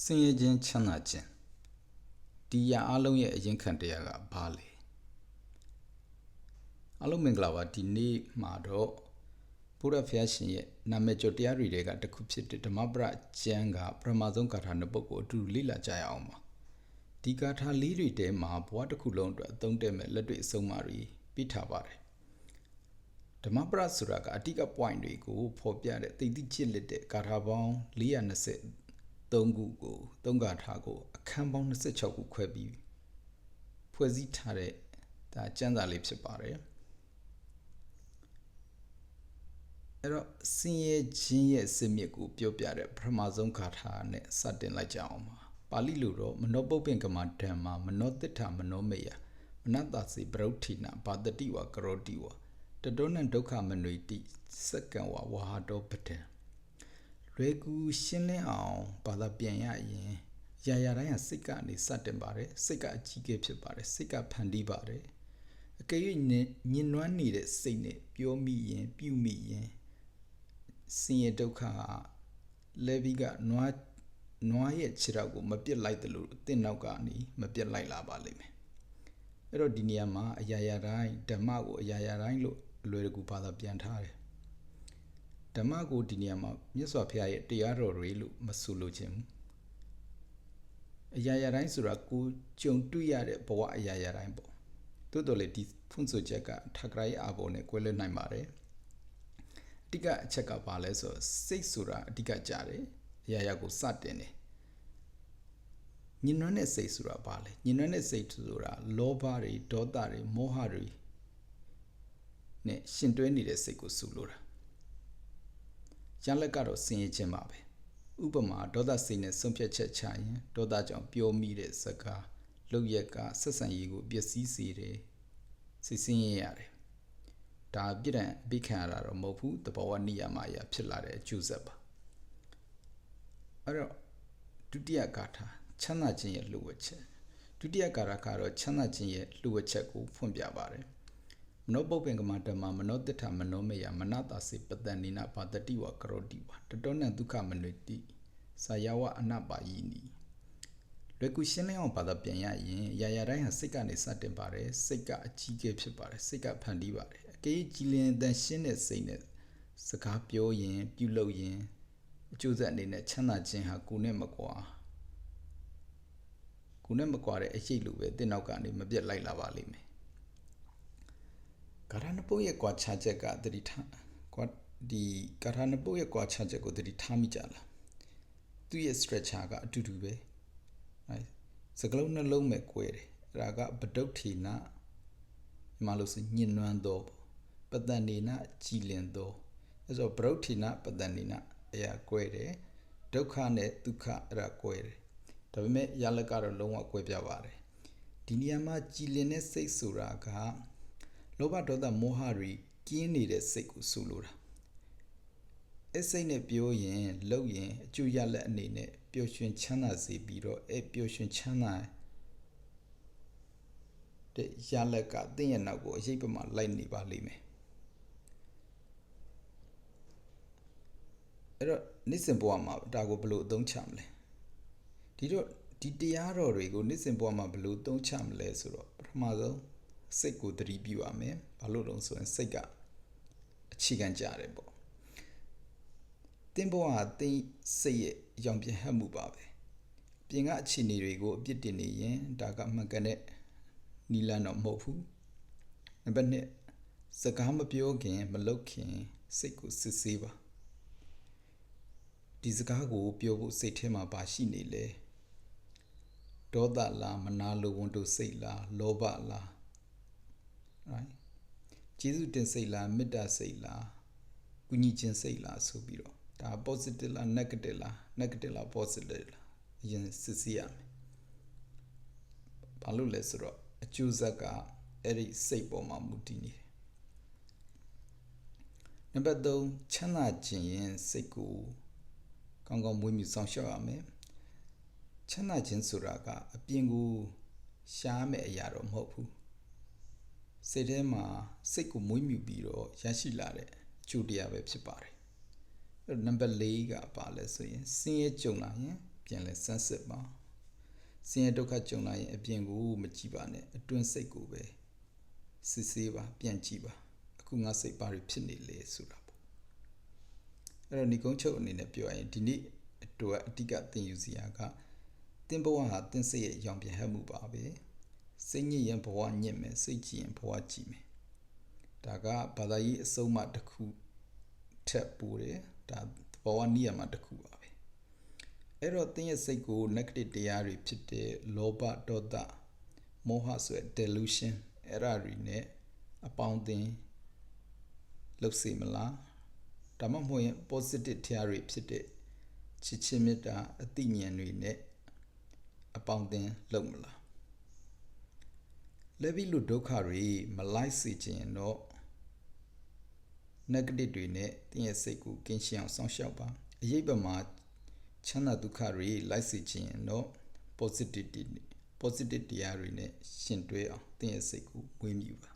ဆင်းရဲခြင်းချမ်းသာခြင်းဒီရအလုံးရဲ့အရင်ခံတရားကဘာလဲအလုံးမင်္ဂလာပါဒီနေ့မှာတော့ဘုရားဖျားရှင်ရဲ့နာမည်ကျော်တရားတွေတွေကတစ်ခုဖြစ်တဲ့ဓမ္မပရကျမ်းကပထမဆုံးဂါထာနှစ်ပုဒ်ကိုအတူတူလေ့လာကြရအောင်ပါဒီဂါထာလေးတွေထဲမှာဘဝတစ်ခုလုံးအတွက်အသုံးတည့်မဲ့လက်တွေ့အဆုံးအမတွေပြထားပါတယ်ဓမ္မပရဆိုတာကအတိက point တွေကိုဖော်ပြတဲ့သိသိချစ်လက်တဲ့ဂါထာပေါင်း420 3ခုကို3ဂါထာကိုအခန်းပေါင်း26ခုခွဲပြီးဖွဲ့စည်းထားတဲ့ဒါကျမ်းစာလေးဖြစ်ပါတယ်အဲ့တော့စင်ရဲ့ချင်းရဲ့စင်မြစ်ကိုပြောပြတဲ့ပထမဆုံးဂါထာနဲ့စတင်လိုက်ကြအောင်ပါပါဠိလိုတော့မနောပုပ္ပင်ကမဓမ္မာမနောတိဋ္ဌမနောမေယမနတစီပရုဋ္ဌိနဘာတတိဝကရောတိဝတတောနံဒုက္ခမနွေတိစက္ကံဝဝဟာတောပတံ လွယ်ကူရှင်းလင်းအောင်ဘာသာပြန်ရရင်ရာရာတိုင်းကစိတ်ကနေစတင်ပါတယ်စိတ်ကအကြီးကျယ်ဖြစ်ပါတယ်စိတ်ကဖန်တီးပါတယ်အကယ်၍ညင်နွမ်းနေတဲ့စိတ်နဲ့ပြောမိရင်ပြုမိရင်ဆင်းရဲဒုက္ခလဲပြီးကနွားနွားရဲ့ခြေထောက်ကိုမပြစ်လိုက်တယ်လို့အသင်နောက်ကနေမပြစ်လိုက်လာပါလိမ့်မယ်အဲ့တော့ဒီနေရာမှာအရာရာတိုင်းဓမ္မကိုအရာရာတိုင်းလို့အလွယ်တကူဘာသာပြန်ထားတယ် ဓမ္မကိုဒီနေရာမှာမြတ်စွာဘုရားရဲ့တရားတော်တွေလို့မဆိုလိုခြင်းဘူးအရာရာတိုင်းဆိုတာကိုကြုံတွေ့ရတဲ့ဘဝအရာရာတိုင်းပေါ့တိုးတော်လေဒီဖွင့်ဆိုချက်ကထကရာရဲ့အာဘောနဲ့ကွဲလွဲနိုင်ပါတယ်အဓိကအချက်ကဘာလဲဆိုစိတ်ဆိုတာအဓိကကြတယ်အရာရာကိုစတင်တယ်ညင်နွမ်းတဲ့စိတ်ဆိုတာဘာလဲညင်နွမ်းတဲ့စိတ်ဆိုတာလောဘတွေဒေါသတွေမောဟတွေနဲ့ရှင်တွဲနေတဲ့စိတ်ကိုစုလို့တာ ရလက်ကတော့ဆင်းရဲခြင်းပါပဲဥပမာဒေါသစိတ်နဲ့ဆုံးဖြတ်ချက်ချရင်ဒေါသကြောင့်ပြောမိတဲ့စကားလုပ်ရက်ကဆက်ဆံရေးကိုပျက်စီးစေတယ်စိတ်ဆင်းရဲရတယ်ဒါပြည့်တဲ့အဘိခံရတာတော့မဟုတ်ဘူးတဘောဝနိယမအရာဖြစ်လာတဲ့အကျိုးဆက်ပါအဲ့တော့ဒုတိယဂါထာချမ်းသာခြင်းရဲ့လှုပ်ဝက်ချက်ဒုတိယဂါထာကတော့ချမ်းသာခြင်းရဲ့လှုပ်ဝက်ချက်ကိုဖွင့်ပြပါတယ်မ နောပုပ္ပင်္ဂမဓမ္မမနောတိဋ္ဌမနောမေယမနတာစေပတန်နိနာဘာတတိဝကရောတိဝတတောနံဒုက္ခမနွေတိစာယဝအနပါယီနီလွယ်ကူရှင်းလင်းအောင်ဘာသာပြန်ရရင်ရာရာတိုင်းဟာစိတ်ကနေစတင်ပါတယ်စိတ်ကအကြီးကျယ်ဖြစ်ပါတယ်စိတ်ကဖန်တီးပါတယ်အကေးကြည်လင်တန်ရှင်းတဲ့စိတ်နဲ့စကားပြောရင်ပြုလုပ်ရင်အကျိုးဆက်အနေနဲ့ချမ်းသာခြင်းဟာကိုယ်နဲ့မကွာကိုယ်နဲ့မကွာတဲ့အရေးလိုပဲတင်းနောက်ကနေမပြတ်လိုက်လာပါလိမ့်မယ် ဂါထာနှစ်ပုတ်ရဲ့ကွာခြားချက်ကသတိထားကွာဒီဂါထာနှစ်ပုတ်ရဲ့ကွာခြားချက်ကိုသတိထားမိကြလားသူ့ရဲ့ structure ကအတူတူပဲအဲစကလုံးနှလုံးမဲ့ကွဲတယ်အဲ့ဒါကပဒုတ်ထီနာမြန်မာလိုဆိုညင်နွမ်းတော့ပတန်နေနာကြည်လင်တော့အဲ့ဆိုပဒုတ်ထီနာပတန်နေနာအရာကွဲတယ်ဒုက္ခနဲ့ဒုက္ခအဲ့ဒါကွဲတယ်ဒါပေမဲ့ရလက်ကတော့လုံးဝကွဲပြားပါတယ်ဒီနေရာမှာကြည်လင်တဲ့စိတ်ဆိုတာက လောဘဒေါသမောဟတွေကင်းနေတဲ့စိတ်ကိုဆိုလိုတာအစိတ်နဲ့ပြောရင်လှုပ်ရင်အကျိုးရလက်အနေနဲ့ပျော်ရွှင်ချမ်းသာစေပြီးတော့အဲပျော်ရွှင်ချမ်းသာတဲ့ရလက်ကတင့်ရဲ့နောက်ကိုအရေးပမာလိုက်နေပါလိမ့်မယ်အဲ့တော့နေ့စဉ်ဘဝမှာဒါကိုဘယ်လိုအသုံးချမလဲဒီတော့ဒီတရားတော်တွေကိုနေ့စဉ်ဘဝမှာဘယ်လိုသုံးချမလဲဆိုတော့ပထမဆုံး စိတ်ကိုသတိပြုရမယ်ဘာလို့လဲဆိုရင်စိတ်ကအခြေခံကြတယ်ပေါ့တင်းဘဝကတင်းစိတ်ရဲ့ရောင်ပြဟတ်မှုပါပဲပြင်ကအခြေအနေတွေကိုအပြစ်တင်နေရင်ဒါကမှန်ကန်တဲ့နီလန်တော့မဟုတ်ဘူးနံပါတ်1စကားမပြောခင်မလုပ်ခင်စိတ်ကိုစစ်ဆေးပါဒီစကားကိုပြောဖို့စိတ်ထဲမှာပါရှိနေလဲဒေါသလားမနာလိုဝန်တို့စိတ်လားလောဘလား right ကျေးဇူးတင်စိတ်လားမေတ္တာစိတ်လားကုညီခြင်းစိတ်လားဆိုပြီးတော့ဒါ positive လား negative လား negative လား positive လားအရင်စစ်ဆေးရမယ်ဘာလို့လဲဆိုတော့အကျိုးဆက်ကအဲ့ဒီစိတ်ပေါ်မှာမူတည်နေတယ်နံပါတ်3ချမ်းသာခြင်းရင်စိတ်ကိုကောင်းကောင်းမွေးမြူဆောင်ရှောက်ရမယ်ချမ်းသာခြင်းဆိုတာကအပြင်ကိုရှားမဲ့အရာတော့မဟုတ်ဘူး စိတ်ထဲမှာစိတ်ကိုမွေးမြူပြီးတော့ရရှိလာတဲ့အကျိုးတရားပဲဖြစ်ပါတယ်နံပါတ်၄ကပါလဲဆိုရင်စင်းရဲကြုံလာရင်ပြပြန်လဲစမ်းစစ်ပါဆင်းရဲဒုက္ခကြုံလာရင်အပြင်ကိုမကြည့်ပါနဲ့အတွင်းစိတ်ကိုပဲစစ်ဆေးပါပြန်ကြည့်ပါအခုငါစိတ်ပါဖြစ်နေလေဆိုတာပေါ့အဲ့တော့ဒီကုန်းချုပ်အနေနဲ့ပြောရရင်ဒီနေ့အတွက်အတိကသင်ယူစရာကတင်ဘဝဟာတင်စိတ်ရဲ့ရောင်ပြန်ဟပ်မှုပါပဲ စိတ်ညစ်ရင်ဘဝညစ်မယ်စိတ်ကြည်ရင်ဘဝကြည်မယ်ဒါကဘာသာရေးအဆုံးအမတစ်ခုထက်ပိုတယ်ဒါဘဝနိယမတစ်ခုပါပဲအဲ့တော့တင်းရဲ့စိတ်ကို negative တရားတွေဖြစ်တဲ့လောဘဒေါသမောဟဆိုတဲ့ delusion အဲ့ဒါတွေနဲ့အပေါင်းအသင်းလှုပ်စေမလားဒါမှမဟုတ်ရင် positive တရားတွေဖြစ်တဲ့ချစ်ချင်းမေတ္တာအသိဉာဏ်တွေနဲ့အပေါင်းအသင်းလုပ်မလား လက်ပြီးလူဒုက္ခတွေမလိုက်စေခြင်းတော့ negative တွေနဲ့တင်းရဲ့စိတ်ကိုကင်းရှင်းအောင်စောင့်ရှောက်ပါအရေးပမာချမ်းသာဒုက္ခတွေလိုက်စေခြင်းတော့ positive တွေ positive တရားတွေနဲ့ရှင်တွဲအောင်တင်းရဲ့စိတ်ကိုမွေးမြူပါ